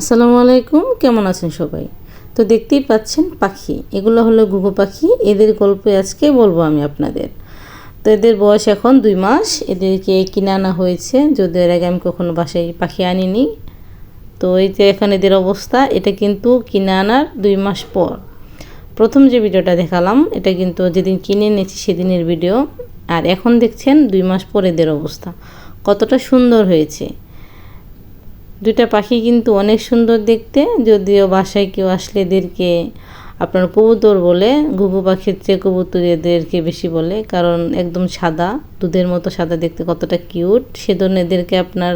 আসসালামু আলাইকুম, কেমন আছেন সবাই? তো দেখতেই পাচ্ছেন পাখি, এগুলো হলো ঘুঘু পাখি, এদের গল্প আজকে বলব আমি আপনাদের। তো এদের বয়স এখন দুই মাস, এদেরকে কিনে আনা হয়েছে যদি এর আগে আমি কখনো বাসায় পাখি আনিনি। তো এই যে এখন এদের অবস্থা, এটা কিন্তু কিনে আনার দুই মাস পর। প্রথম যে ভিডিওটা দেখালাম, এটা কিন্তু যেদিন কিনে এনেছি সেদিনের ভিডিও। আর এখন দেখছেন দুই মাস পর এদের অবস্থা, কতটা সুন্দর হয়েছে। দুইটা পাখি কিন্তু অনেক সুন্দর দেখতে, যদিও বাসায় কেউ আসলে এদেরকে আপনার কবুতর বলে, ঘুঘু পাখির চেয়ে কবুতর এদেরকে বেশি বলে, কারণ একদম সাদা, দুধের মতো সাদা দেখতে কতটা কিউট, সেজন্য এদেরকে আপনার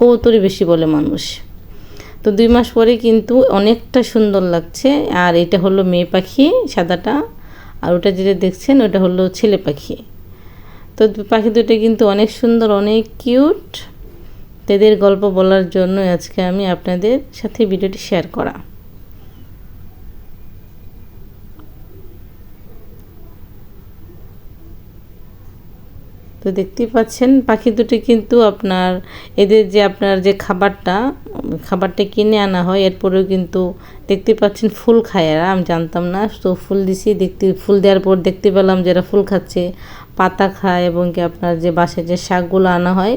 কবুতরই বেশি বলে মানুষ। তো দুই মাস পরে কিন্তু অনেকটা সুন্দর লাগছে, আর এটা হলো মেয়ে পাখি সাদাটা, আর ওটা যেটা দেখছেন ওটা হলো ছেলে পাখি। তো পাখি দুটো কিন্তু অনেক সুন্দর, অনেক কিউট তাদের গল্প বলার জন্য আজকে আমি আপনাদের সাথে ভিডিওটি শেয়ার করা। তো দেখতেই পাচ্ছেন, পাখি দুটি কিন্তু আপনার, এদের যে আপনার যে খাবারটা খাবারটা কিনে আনা হয়, এরপরেও কিন্তু দেখতে পাচ্ছেন ফুল খায় এরা, আমি জানতাম না, তো ফুল দিছি, দেখতে, ফুল দেওয়ার পর দেখতে পেলাম যারা ফুল খাচ্ছে। পাতা খায় এবং কি আপনার যে বাসে যে শাকগুলো আনা হয়,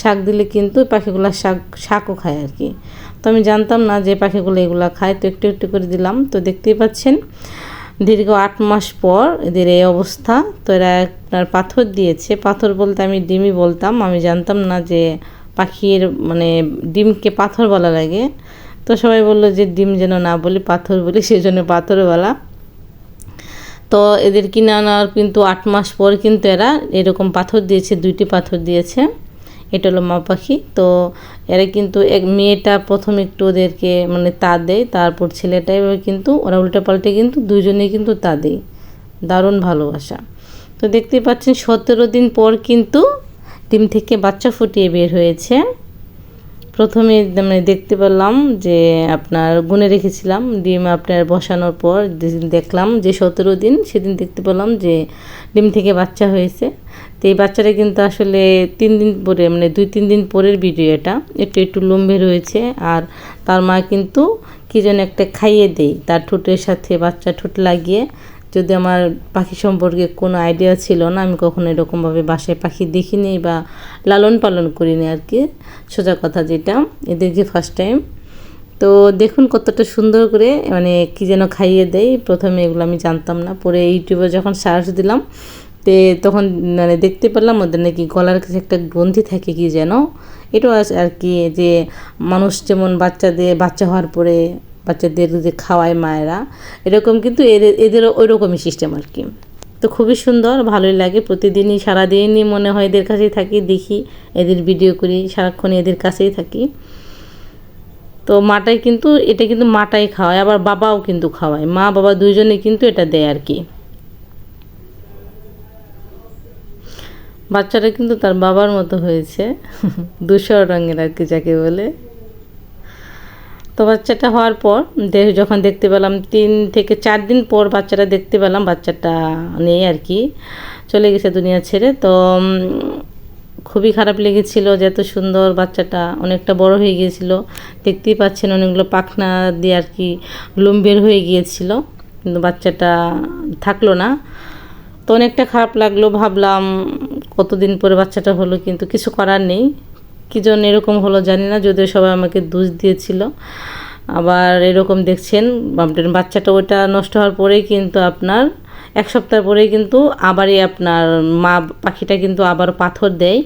শাক দিলে কিন্তু পাখিগুলো শাক, শাকও খায় আর কি। তো আমি জানতাম না যে পাখিগুলো এগুলো খায়, তো একটু একটু করে দিলাম। তো দেখতেই পাচ্ছেন, দীর্ঘ আট মাস পর এদের এই অবস্থা। তো এরা আপনার পাথর দিয়েছে। পাথর বলতে আমি ডিমই বলতাম। আমি জানতাম না যে পাখির মানে ডিমকে পাথর বলা লাগে। তো সবাই বলল যে ডিম যেন না বলি পাথর বলি, সেই জন্য পাথর বলা তো এদের কিনে আনার কিন্তু আট মাস পর কিন্তু এরা এরকম পাথর দিয়েছে, দুইটি পাথর দিয়েছে। এটা হলো মা পাখি। তো এরা কিন্তু এক মেয়েটা প্রথম একটু ওদেরকে মানে তা দেয়, তারপর ছেলেটা এবার কিন্তু ওরা উল্টে পাল্টে কিন্তু দুজনেই কিন্তু তা দেয়। দারুণ ভালোবাসা। তো দেখতে পাচ্ছেন সতেরো দিন পর কিন্তু ডিম থেকে বাচ্চা ফুটিয়ে বের হয়েছে। প্রথমে মানে দেখতে পেলাম যে আপনার গুনে রেখেছিলাম, ডিম আপনার বসানোর পর দেখলাম যে সতেরো দিন, সেদিন দেখতে পেলাম যে ডিম থেকে বাচ্চা হয়েছে। তো এই বাচ্চাটা কিন্তু আসলে তিন দিন পরে মানে দুই তিন দিন পরের ভিডিও এটা। একটু একটু লম্বে রয়েছে আর তার মা কিন্তু কী যেন একটা খাইয়ে দেয়, তার ঠোঁটের সাথে বাচ্চা ঠোঁট লাগিয়ে। যদি আমার পাখি সম্পর্কে কোনো আইডিয়া ছিল না, আমি কখনো এরকমভাবে বাসায় পাখি দেখিনি বা লালন পালন করিনি আর কি। সোজা কথা যেটা এদেরকে ফার্স্ট টাইম তো দেখুন কতটা সুন্দর করে মানে কী যেন খাইয়ে দেয়। প্রথমে এগুলো আমি জানতাম না, পরে ইউটিউবে যখন সার্চ দিলাম, তে তখন মানে দেখতে পেলাম ওদের নাকি গলার কাছে একটা গ্রন্থি থাকে কি যেন। এটাও আর কি, যে মানুষ যেমন বাচ্চা বাচ্চাদের, বাচ্চা হওয়ার পরে বাচ্চাদের যে খাওয়ায় মায়েরা, এরকম কিন্তু এদের, এদেরও ওই রকমই সিস্টেম আর কি। তো খুবই সুন্দর, ভালোই লাগে। প্রতিদিনই সারাদিনই মনে হয় এদের কাছেই থাকি, দেখি, এদের ভিডিও করি সারাক্ষণ এদের কাছেই থাকি। তো মাটাই কিন্তু, এটা কিন্তু মাটাই খাওয়ায়, আবার বাবাও কিন্তু খাওয়ায়। মা, বাবা দুইজনে কিন্তু এটা দেয় আর কি। বাচ্চাটা কিন্তু তার বাবার মতো হয়েছে। দুশো রঙের আর কি, যাকে বলে। তো বাচ্চাটা হওয়ার পর যখন দেখতে পেলাম, তিন থেকে চার দিন পর বাচ্চাটা দেখতে পেলাম, বাচ্চাটা নেই আর কি, চলে গেছে দুনিয়া ছেড়ে। তো খুবই খারাপ লেগেছিল যে এত সুন্দর বাচ্চাটা, অনেকটা বড় হয়ে গিয়েছিল। দেখতেই পাচ্ছেন অনেকগুলো পাখনা দিয়ে আর কি লোম বের হয়ে গিয়েছিল, কিন্তু বাচ্চাটা থাকল না। তো অনেকটা খারাপ লাগল, ভাবলাম কতদিন পরে বাচ্চাটা হলো, কিন্তু কিছু করার নেই। কী জন্য এরকম হলো জানি না, যদিও সবাই আমাকে দোষ দিয়েছিল। আবার এরকম দেখছেন বাচ্চাটা ওইটা নষ্ট হওয়ার পরেই কিন্তু আপনার, এক সপ্তাহ পরেই কিন্তু আবারই আপনার মা পাখিটা কিন্তু আবার পাথর দেয়।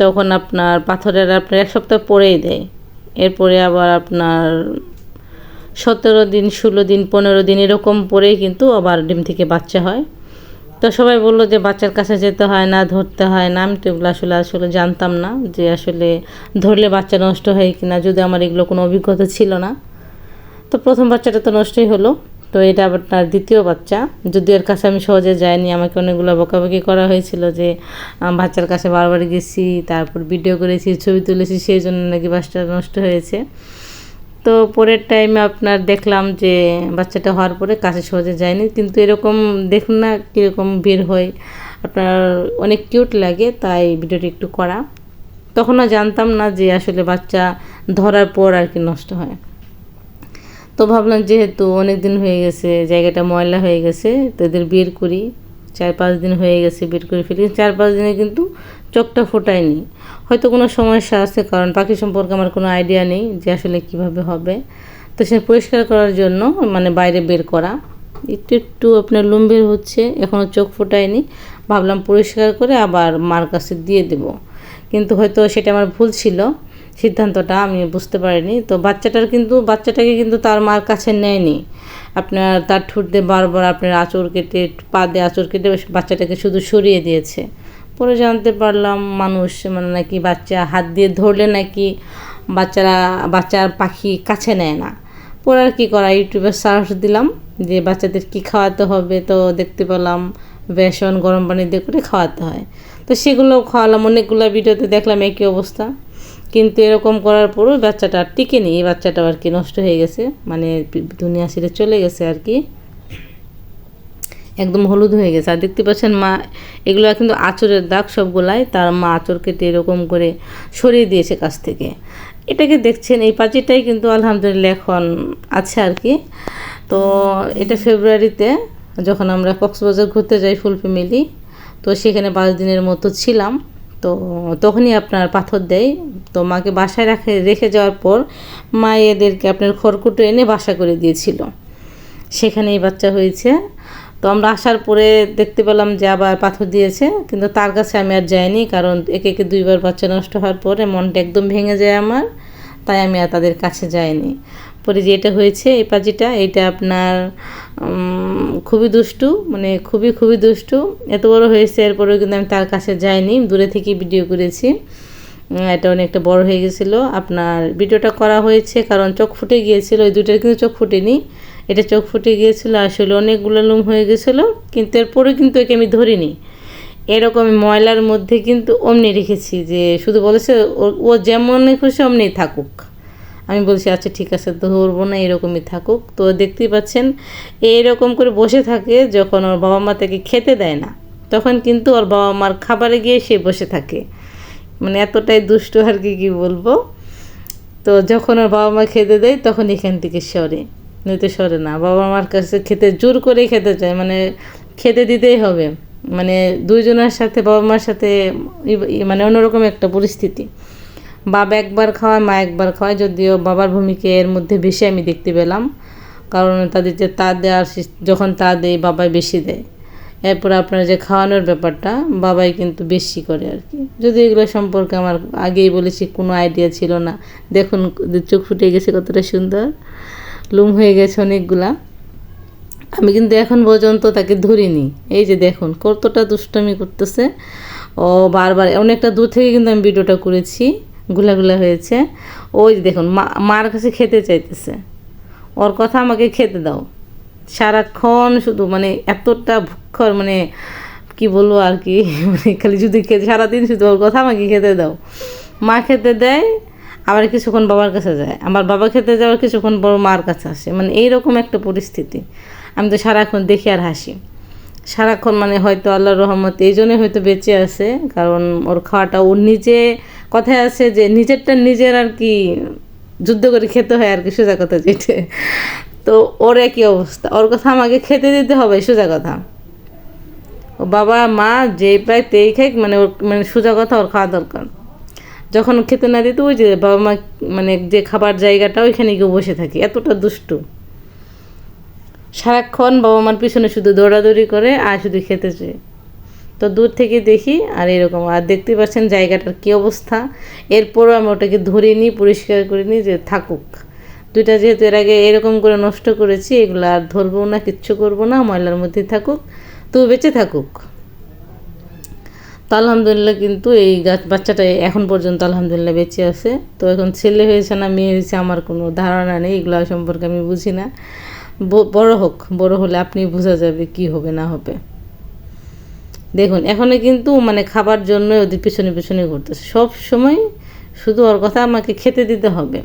তখন আপনার পাথরের আপনার এক সপ্তাহ পরেই দেয়। এরপরে আবার আপনার সতেরো দিন, ষোলো দিন, পনেরো দিন এরকম পরেই কিন্তু আবার ডিম থেকে বাচ্চা হয়। তো সবাই বলল যে বাচ্চার কাছে যেতে হয় না, ধরতে হয় না। আমি তো এগুলো আসলে আসলে জানতাম না যে আসলে ধরলে বাচ্চা নষ্ট হয় কি না যদি আমার এগুলো কোনো অভিজ্ঞতা ছিল না। তো প্রথম বাচ্চাটা তো নষ্টই হলো। তো এটা তার দ্বিতীয় বাচ্চা। যদি এর কাছে আমি সহজে যাইনি, আমাকে অনেকগুলো বকাবকি করা হয়েছিল যে বাচ্চার কাছে বারবার গেছি, তারপর ভিডিও করেছি, ছবি তুলেছি, সেই জন্য নাকি বাচ্চাটা নষ্ট হয়েছে। তো পরের টাইমে আপনার দেখলাম যে বাচ্চাটা হওয়ার পরে কাছে সহজে যায়নি। কিন্তু এরকম দেখুন না কীরকম বের হয়। আপনার অনেক কিউট লাগে, তাই ভিডিওটি একটু করা। তখনও জানতাম না যে আসলে বাচ্চা ধরার পর আর কি নষ্ট হয়। তো ভাবলাম যেহেতু অনেক দিন হয়ে গেছে, জায়গাটা ময়লা হয়ে গেছে, তো এদের বের করি। চার পাঁচ দিন হয়ে গেছে বের করে ফেলি চার পাঁচ দিনে কিন্তু চোখটা ফোটায়নি। হয়তো কোনো সমস্যা আছে, কারণ পাখি সম্পর্কে আমার কোনো আইডিয়া নেই যে আসলে কীভাবে হবে। তো সে পরিষ্কার করার জন্য মানে বাইরে বের করা। একটু একটু আপনার লুম বের হচ্ছে এখনও চোখ ফোটায়নি। ভাবলাম পরিষ্কার করে আবার মার কাছে দিয়ে দেব। কিন্তু হয়তো সেটা আমার ভুল ছিল। সিদ্ধান্তটা আমি বুঝতে পারিনি। তো বাচ্চাটার কিন্তু, বাচ্চাটাকে কিন্তু তার মার কাছে নেয়নি। আপনার তার ঠোঁট দিয়ে বারবার আপনার আঁচড় কেটে, পা দিয়ে আঁচড় কেটে বাচ্চাটাকে শুধু সরিয়ে দিয়েছে। পরে জানতে পারলাম মানুষ মানে নাকি বাচ্চা হাত দিয়ে ধরলে নাকি বাচ্চারা, বাচ্চার পাখি কাছে নেয় না। পরে আর কী করা, ইউটিউবে সার্চ দিলাম যে বাচ্চাদের কি খাওয়াতে হবে। তো দেখতে পেলাম বেসন, গরম পানি দিয়ে করে খাওয়াতে হয়। তো সেগুলো খাওয়ালাম, অনেকগুলো ভিডিওতে দেখলাম একই অবস্থা। কিন্তু এরকম করার পরও বাচ্চাটা আর টিকেনি এই বাচ্চাটাও আর কি নষ্ট হয়ে গেছে। মানে দুনিয়া ছেড়ে চলে গেছে আর কি। একদম হলুদ হয়ে গেছে। আর দেখতে পাচ্ছেন মা, এগুলো কিন্তু আঁচড়ের দাগ সবগুলাই। তার মা আঁচড় কেটে এরকম করে সরিয়ে দিয়েছে কাছ থেকে। এটাকে দেখছেন, এই পাচিটাই কিন্তু আলহামদুলিল্লাহ এখন আছে আর কি। তো এটা ফেব্রুয়ারিতে যখন আমরা কক্সবাজার ঘুরতে যাই ফুল ফ্যামিলি, তো সেখানে পাঁচ দিনের মতো ছিলাম। তো তখনই আপনার পাথর দেয়। তো মাকে বাসায় রাখে, রেখে যাওয়ার পর মা এদেরকে আপনার খড়কুটো এনে বাসা করে দিয়েছিল। সেখানেই বাচ্চা হয়েছে। তো আমরা আসার পরে দেখতে পেলাম যে আবার পাথর দিয়েছে, কিন্তু তার কাছে আমি আর যাইনি কারণ একে একে দুইবার বাচ্চা নষ্ট হওয়ার পরে মনটা একদম ভেঙে যায় আমার, তাই আমি আর তাদের কাছে যাইনি। পরে যে এটা হয়েছে, এই পাজিটা, এটা আপনার খুবই দুষ্টু মানে খুবই খুবই দুষ্টু। এত বড় হয়েছে, এরপরেও কিন্তু আমি তার কাছে যাইনি। দূরে থেকে ভিডিও করেছি। এটা অনেকটা বড় হয়ে গেছিল। আপনার ভিডিওটা করা হয়েছে, কারণ চোখ ফুটে গিয়েছিল। ওই দুটার কিন্তু চোখ ফুটেনি। এটা চোখ ফুটে গিয়েছিল, আসলে অনেকগুলো লুম হয়ে গেছিল, কিন্তু এরপরে কিন্তু একে আমি ধরিনি। এরকম ময়লার মধ্যে কিন্তু অমনি রেখেছি যে, শুধু বলেছে, ও যেমন খুশি, অমনি থাকুক। আমি বলছি আচ্ছা ঠিক আছে, ধরবো না, এরকমই থাকুক। তো দেখতেই পাচ্ছেন, এইরকম করে বসে থাকে যখন ওর বাবা মা তাকে খেতে দেয় না, তখন কিন্তু ওর বাবা মার খাবারে গিয়ে সে বসে থাকে। মানে এতটাই দুষ্ট আর কি, কী বলব? তো যখন ওর বাবা মা খেতে দেয়, তখন এখান থেকে সরে। নয়তো সরে না, বাবা মার কাছে খেতে, জোর করে খেতে চায় মানে খেতে দিতেই হবে। মানে দুইজনের সাথে, বাবা মার সাথে মানে অন্যরকম একটা পরিস্থিতি। বাবা একবার খাওয়ায়, মা একবার খাওয়ায়, যদিও বাবার ভূমিকা এর মধ্যে বেশি আমি দেখতে পেলাম। কারণ তাদের যে তা দেওয়ার যখন তা দেয়, বাবাই বেশি দেয়। এরপর আপনার যে খাওয়ানোর ব্যাপারটা, বাবাই কিন্তু বেশি করে আর কি। যদি এগুলো সম্পর্কে আমার আগেই বলেছি, কোনো আইডিয়া ছিল না। দেখুন চোখ ফুটে গেছে কতটা সুন্দর। লুম হয়ে গেছে অনেকগুলা। আমি কিন্তু এখন পর্যন্ত তাকে ধরিনি। এই যে দেখুন, কতটা দুষ্টমি করতেছে। ও বারবার, অনেকটা দূর থেকে কিন্তু আমি ভিডিওটা করেছি। গুলাগুলা হয়েছে। ওই দেখুন, মা, মার কাছে খেতে চাইতেছে। ওর কথা আমাকে খেতে দাও। সারাক্ষণ শুধু মানে এতটা ভুক্ষর মানে কি বলব আর কি মানে খালি যদি খেতে, সারাদিন শুধু ওর কথা আমাকে খেতে দাও। মা খেতে দেয়, আবার কিছুক্ষণ বাবার কাছে যায়। আমার বাবা খেতে যাওয়ার কিছুক্ষণ বড় মার কাছে আসে। মানে এইরকম একটা পরিস্থিতি। আমি তো সারাক্ষণ দেখি আর হাসি। সারাক্ষণ মানে হয়তো আল্লাহর রহমত এই জন্যই হয়তো বেঁচে আছে, কারণ ওর খাওয়াটা ওর নিজে কথায় আছে যে নিজেরটা নিজের আর কি যুদ্ধ করে খেতে হয় আর কি, সোজা কথা যেটা। তো ওর একই অবস্থা। ওর কথা আমাকে খেতে দিতে হবে, সোজা কথা। ও বাবা, মা যে প্রায় তেই খাই মানে ওর মানে সোজা কথা ওর খাওয়া দরকার। যখন খেতে না দিত ওই যে বাবা মা মানে যে খাবার জায়গাটা, ওইখানে গিয়ে বসে থাকি। এতটা দুষ্টু। সারাক্ষণ বাবা মার পিছনে শুধু দৌড়াদৌড়ি করে আর শুধু খেতে চায়। তো দূর থেকে দেখি আর এরকম। আর দেখতে পাচ্ছেন জায়গাটার কী অবস্থা। এরপরও আমি ওটাকে ধরে নিই, পরিষ্কার করে নিই যে থাকুক। দুইটা যেহেতু এর আগে এরকম করে নষ্ট করেছি, এগুলো আর ধরবো না, কিচ্ছু করব না, ময়লার মধ্যে থাকুক, তো বেঁচে থাকুক। তো আলহামদুলিল্লাহ কিন্তু এই গাছ, বাচ্চাটা এখন পর্যন্ত আলহামদুলিল্লাহ বেঁচে আছে। তো এখন ছেলে হয়েছে না, মেয়ে হয়েছে, আমার কোনো ধারণা নেই, এগুলো সম্পর্কে আমি বুঝি না। বড় হোক, বড় হলে আপনি বোঝা যাবে কি হবে, না হবে। দেখুন, এখানে কিন্তু মানে খাবার জন্য ওদের পিছনে পিছনে ঘুরতেছে। সব সময় শুধু ওর কথা আমাকে খেতে দিতে হবে।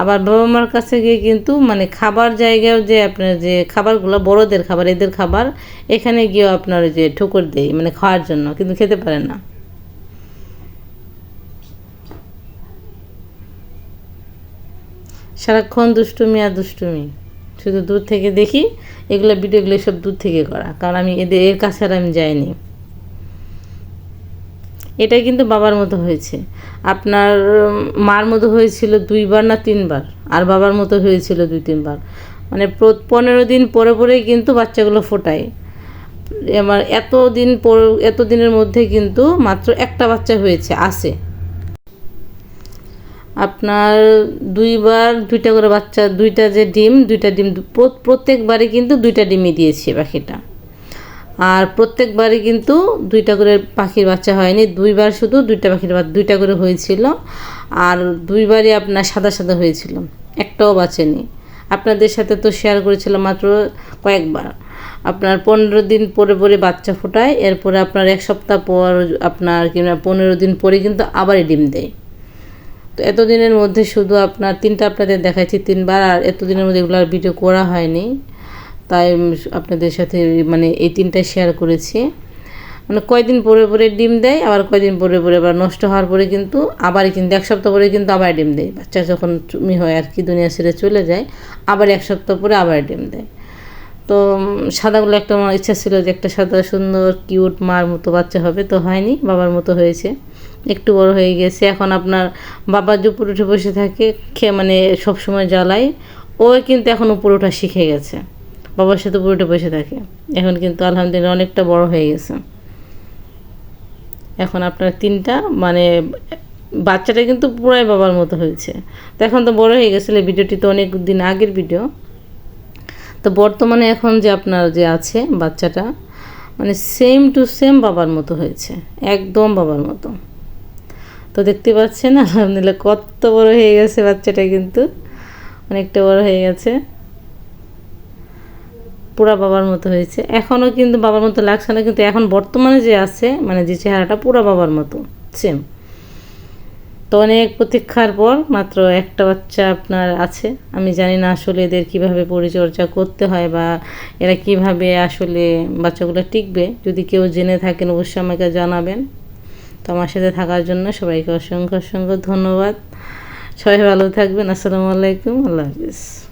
আবার বাবা মার কাছে গিয়ে কিন্তু মানে খাবার জায়গায় যে আপনার যে খাবারগুলো, বড়দের খাবার, এদের খাবার, এখানে গিয়েও আপনার যে ঠুকর দেয় মানে খাওয়ার জন্য, কিন্তু খেতে পারে না। সারাক্ষণ দুষ্টুমি আর দুষ্টুমি। শুধু দূর থেকে দেখি, এগুলো ভিডিওগুলো সব দূর থেকে করা। কারণ আমি এদের, এর কাছে আর আমি যাইনি। এটা কিন্তু বাবার মতো হয়েছে। আপনার মার মতো হয়েছিল দুইবার না তিনবার? আর বাবার মতো হয়েছিল দুই, তিনবার। মানে পনেরো দিন পরে পরেই কিন্তু বাচ্চাগুলো ফোটায়। এবার এত দিন পর এত দিনের মধ্যে কিন্তু মাত্র একটা বাচ্চা হয়েছে, আছে। আপনার দুইবার দুইটা করে বাচ্চা, দুইটা যে ডিম, দুইটা ডিম দু- প্র- প্রত্যেকবারই কিন্তু দুইটা ডিমই দিয়েছে পাখিটা। আর প্রত্যেকবারই কিন্তু দুইটা করে পাখির বাচ্চা হয়নি, দুইবার শুধু দুইটা পাখির দুইটা করে হয়েছিল। আর দুইবারই আপনার সাদা সাদা হয়েছিল, একটাও বাঁচেনি। আপনাদের সাথে তো শেয়ার করেছিলাম মাত্র কয়েকবার। আপনার পনেরো দিন পরে পরে বাচ্চা ফোটায়, এরপরে আপনার এক সপ্তাহ পর আপনার কিংবা পনেরো দিন পরে কিন্তু আবারই ডিম দেয়। তো এতদিনের মধ্যে শুধু আপনার, তিনটা আপনাদের দেখাচ্ছি তিনবার, আর এতদিনের মধ্যে এগুলো আর ভিডিও করা হয়নি। তাই আপনাদের সাথে মানে এই তিনটা শেয়ার করেছি। মানে কয়দিন পরে পরে ডিম দেয়, আবার কয়দিন পরে পরে আবার নষ্ট হওয়ার পরে কিন্তু আবার কিন্তু, এক সপ্তাহ পরে কিন্তু আবার ডিম দেয়। বাচ্চা যখন চুমি হয় আর কি দুনিয়া ছেড়ে চলে যায়, আবার এক সপ্তাহ পরে আবার ডিম দেয়। তো সাদাগুলো একটা আমার ইচ্ছা ছিল যে একটা সাদা, সুন্দর কিউট মার মতো বাচ্চা হবে, তো হয়নি, বাবার মতো হয়েছে। একটু বড় হয়ে গেছে। এখন আপনার বাবা যে উপরে উঠে বসে থাকে, খেয়ে মানে সবসময় জ্বালায়। ও কিন্তু এখন উপরে ওঠা শিখে গেছে। বাবার সাথে উপরে উঠে বসে থাকে। এখন কিন্তু আলহামদুলিল্লাহ অনেকটা বড় হয়ে গেছে। এখন আপনার তিনটা মানে বাচ্চাটা কিন্তু পুরাই বাবার মতো হয়েছে। তো এখন তো বড় হয়ে গেছিল ভিডিওটি তো অনেক দিন আগের ভিডিও। তো বর্তমানে এখন যে আপনার যে আছে বাচ্চাটা মানে সেম টু সেম বাবার মতো হয়েছে। একদম বাবার মতো। তো দেখতে পাচ্ছেন, আলহামদুলিল্লাহ কত বড় হয়ে গেছে বাচ্চাটা কিন্তু। অনেকটা বড় হয়ে গেছে। পুরা বাবার মতো হয়েছে। এখনও কিন্তু বাবার মতো লাগছে না, কিন্তু এখন বর্তমানে যে আছে মানে যে চেহারাটা পুরা বাবার মতো সেম তো অনেক প্রতীক্ষার পর মাত্র একটা বাচ্চা আপনার আছে। আমি জানি না আসলে এদের কীভাবে পরিচর্যা করতে হয় বা এরা কীভাবে আসলে বাচ্চাগুলো টিকবে। যদি কেউ জেনে থাকেন, অবশ্যই আমাকে জানাবেন। তো আমার সাথে থাকার জন্য সবাইকে অসংখ্য অসংখ্য ধন্যবাদ। সবাই ভালো থাকবেন। আসসালামু আলাইকুম। আল্লাহ হাফিজ।